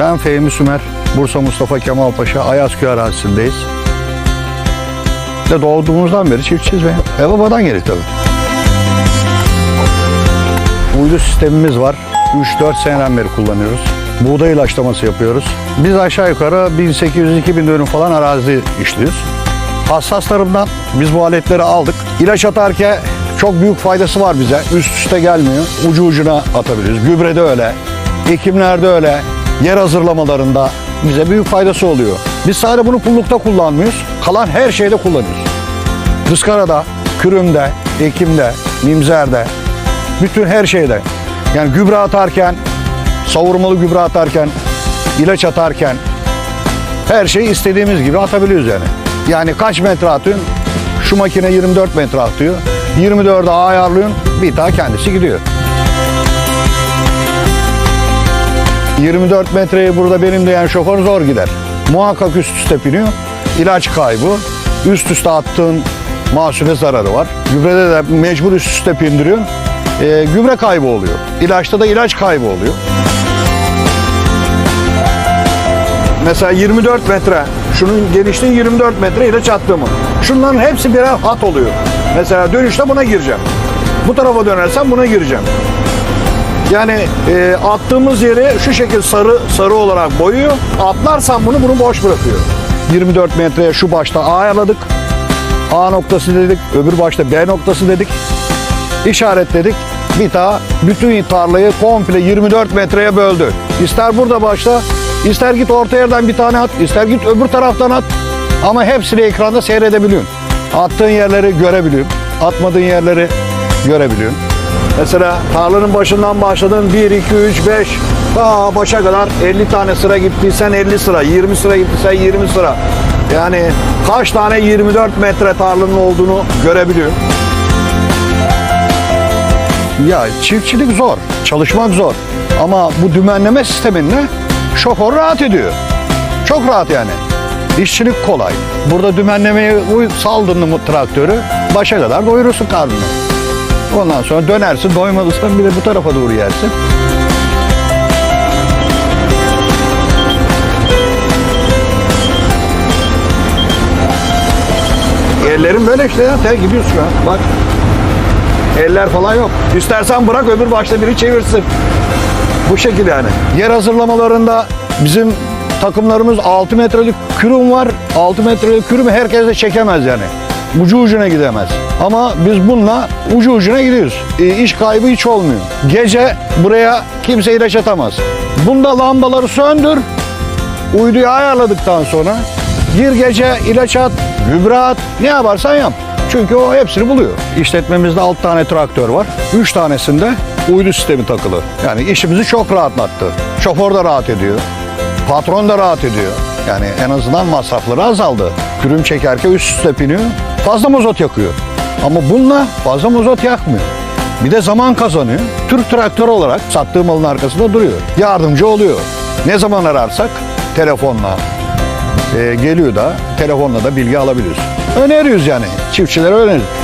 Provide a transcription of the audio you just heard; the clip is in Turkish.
Ben Fehmi Sümer, Bursa Mustafa Kemal Paşa Ayazköy arazisindeyiz. De doğduğumuzdan beri çiftçiyiz be. E babadan geri tabii. Uydu sistemimiz var. 3-4 seneden beri kullanıyoruz. Buğday ilaçlaması yapıyoruz. Biz aşağı yukarı 1800-2000 dönüm falan arazi işliyoruz. Hassas tarımdan biz bu aletleri aldık. İlaç atarken çok büyük faydası var bize. Üst üste gelmiyor. Ucu ucuna atabiliyoruz. Gübrede öyle. Ekimlerde öyle. Yer hazırlamalarında bize büyük faydası oluyor. Biz sadece bunu pullukta kullanmıyoruz. Kalan her şeyde kullanıyoruz. Kıskarada, kürümde, ekimde, mimzerde, bütün her şeyde. Yani gübre atarken, savurmalı gübre atarken, ilaç atarken her şeyi istediğimiz gibi atabiliyoruz yani. Yani kaç metre atıyorsun? Şu makine 24 metre atıyor. 24'e ayarlıyorsun, bir daha kendisi gidiyor. 24 metreyi burada benim de yani şoför zor gider. Muhakkak üst üste biniyor. İlaç kaybı, üst üste attığın mahsule zararı var. Gübrede de mecbur üst üste bindiriyorsun. Ee, gübre kaybı oluyor. İlaçta da ilaç kaybı oluyor. Mesela 24 metre, şunun genişliği 24 metre ilaç attığımı. Şunların hepsi birer hat oluyor. Mesela dönüşte buna gireceğim. Bu tarafa dönersem buna gireceğim. Yani e, attığımız yeri şu şekil sarı sarı olarak boyuyor. Atlarsam bunu bunu boş bırakıyor. 24 metreye şu başta A ayarladık. A noktası dedik. Öbür başta B noktası dedik. İşaretledik. Bir daha bütün tarlayı komple 24 metreye böldü. İster burada başla, ister git orta yerden bir tane at, ister git öbür taraftan at. Ama hepsini ekranda seyredebiliyorsun. Attığın yerleri görebiliyorsun. Atmadığın yerleri görebiliyorsun. Mesela tarlanın başından başladın 1, 2, 3, 5 ta başa kadar 50 tane sıra gittiysen 50 sıra, 20 sıra gittiysen 20 sıra. Yani kaç tane 24 metre tarlanın olduğunu görebiliyor. Ya çiftçilik zor, çalışmak zor. Ama bu dümenleme sisteminle şoför rahat ediyor. Çok rahat yani. İşçilik kolay. Burada dümenlemeye saldın mı traktörü başa kadar doyurursun karnını. Ondan sonra dönersin doymadıysan bir de bu tarafa doğru yersin. Ellerim böyle işte ya. Tel gidiyorsun an. Bak. Eller falan yok. İstersen bırak öbür başta biri çevirsin. Bu şekilde yani. Yer hazırlamalarında bizim takımlarımız 6 metrelik kürüm var. 6 metrelik kürümü herkes de çekemez yani. Ucu ucuna gidemez. Ama biz bununla ucu ucuna gidiyoruz. E, iş kaybı hiç olmuyor. Gece buraya kimse ilaç atamaz. Bunda lambaları söndür. Uyduyu ayarladıktan sonra gir gece ilaç at, gübre at, ne yaparsan yap. Çünkü o hepsini buluyor. İşletmemizde 6 tane traktör var. 3 tanesinde uydu sistemi takılı. Yani işimizi çok rahatlattı. Şoför de rahat ediyor. Patron da rahat ediyor. Yani en azından masrafları azaldı. Kürüm çekerken üst üste biniyor. Fazla mazot yakıyor. Ama bununla fazla mazot yakmıyor. Bir de zaman kazanıyor. Türk traktör olarak sattığı malın arkasında duruyor. Yardımcı oluyor. Ne zaman ararsak telefonla e, geliyor da telefonla da bilgi alabiliyoruz. Öneriyoruz yani. Çiftçilere öneriyoruz.